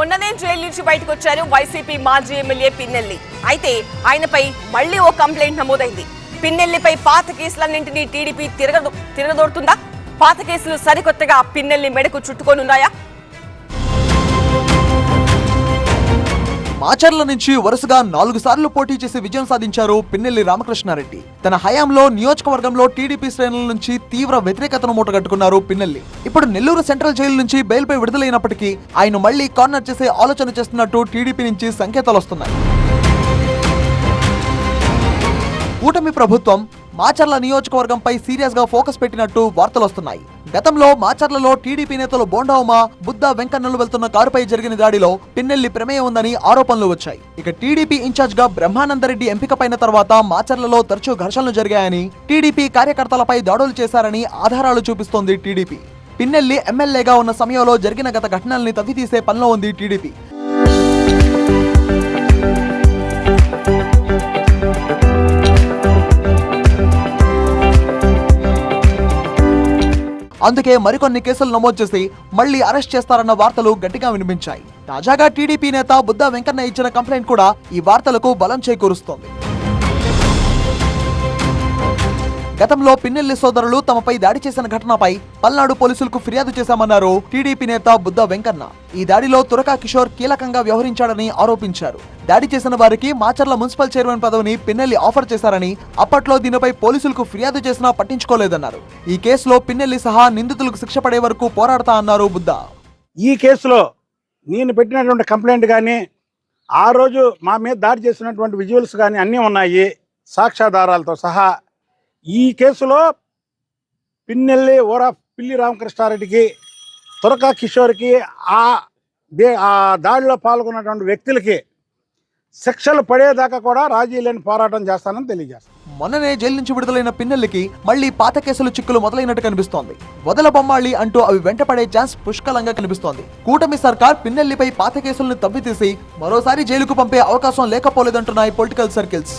మొన్ననే జైలు నుంచి బయటకు వచ్చారు వైసీపీ మాజీ ఎమ్మెల్యే పిన్నెల్లి. అయితే ఆయనపై మళ్ళీ ఓ కంప్లైంట్ నమోదైంది. పిన్నెల్లిపై పాత కేసులన్నింటినీ టీడీపీ తిరగదు తిరగదోడుతుందా? పాత కేసులు సరికొత్తగా పిన్నెల్లి మెడకు చుట్టుకోనున్నాయా మాచర్ల నుంచి వరుసగా నాలుగు సార్లు పోటీ చేసి విజయం సాధించారు పిన్నెల్లి రామకృష్ణారెడ్డి. తన హయాంలో నియోజకవర్గంలో టీడీపీ శ్రేణుల నుంచి తీవ్ర వ్యతిరేకతను మూటగట్టుకున్నారు పిన్నెల్లి. ఇప్పుడు నెల్లూరు సెంట్రల్ జైలు నుంచి బెయిల్పై విడుదలైనప్పటికీ ఆయన మళ్ళీ కార్నర్ చేసే ఆలోచన చేస్తున్నట్టు టీడీపీ నుంచి సంకేతాలు వస్తున్నాయి. కూటమి ప్రభుత్వం మాచర్ల నియోజకవర్గంపై సీరియస్గా ఫోకస్ పెట్టినట్టు వార్తలు వస్తున్నాయి. గతంలో మాచర్లలో టీడీపీ నేతలు బోండావుమ బుద్ధ వెంకన్నలు వెళ్తున్న కారుపై జరిగిన దాడిలో పిన్నెల్లి ప్రమేయం ఉందని ఆరోపణలు వచ్చాయి. ఇక టీడీపీ ఇన్ఛార్జ్గా బ్రహ్మానందరెడ్డి ఎంపికపైన తర్వాత మాచర్లలో తరచూ ఘర్షణలు జరిగాయని టీడీపీ కార్యకర్తలపై దాడులు చేశారని ఆధారాలు చూపిస్తోంది టీడీపీ. పిన్నెల్లి ఎమ్మెల్యేగా ఉన్న సమయంలో జరిగిన గత ఘటనల్ని తవ్వితీసే పనిలో ఉంది టీడీపీ. అందుకే మరికొన్ని కేసులు నమోదు చేసి మళ్ళీ అరెస్ట్ చేస్తారన్న వార్తలు గట్టిగా వినిపించాయి. తాజాగా టీడీపీ నేత బుద్ధ వెంకన్న ఇచ్చిన కంప్లైంట్ కూడా ఈ వార్తలకు బలం చేకూరుస్తోంది. గతంలో పిన్నెల్లి సోదరులు తమపై దాడి చేసిన ఘటనపై పల్నాడు పోలీసులకు ఫిర్యాదు చేశామన్నారు టీడీపీ నేత బుద్ధ వెంకన్న. ఈ దాడిలో తురకా కిషోర్ కీలకంగా వ్యవహరించాడని ఆరోపించారు. దాడి చేసిన వారికి మాచర్ల మున్సిపల్ చైర్మన్ పదవిని పిన్నెల్లి ఆఫర్ చేశారని అప్పట్లో దీనిపై పోలీసులకు ఫిర్యాదు చేసినా పట్టించుకోలేదన్నారు. ఈ కేసులో పిన్నెల్లి సహా నిందితులకు శిక్ష పడే వరకు పోరాడతా అన్నారు బుద్ధ. ఈ కేసులో నేను పెట్టినటువంటి కంప్లైంట్ కానీ ఆ రోజు మా మీద దాడి చేసినటువంటి విజువల్స్ కానీ అన్నీ ఉన్నాయి. సాక్ష్యాధారాలతో సహా ఈ కేసులో పిన్నెల్లి ఓరా పిల్లి రామకృష్ణారెడ్డికి తురకా కిషోర్కి ఆ దే ఆ దాడిలో పాల్గొన్నటువంటి వ్యక్తులకి శిక్షలు పడేదాకా కూడా రాజీ లేని పోరాటం చేస్తానని తెలియజేస్తాను. మొన్ననే జైలు నుంచి విడుదలైన పిన్నెల్లికి మళ్ళీ పాత కేసులు చిక్కులు మొదలైనట్టు కనిపిస్తోంది. వదల బొమ్మాళి అంటూ అవి వెంటపడే ఛాన్స్ పుష్కలంగా కనిపిస్తోంది. కూటమి సర్కార్ పిన్నెల్లిపై పాత కేసులను తవ్వితీసి మరోసారి జైలుకు పంపే అవకాశం లేకపోలేదంటున్నాయి పొలిటికల్ సర్కిల్స్.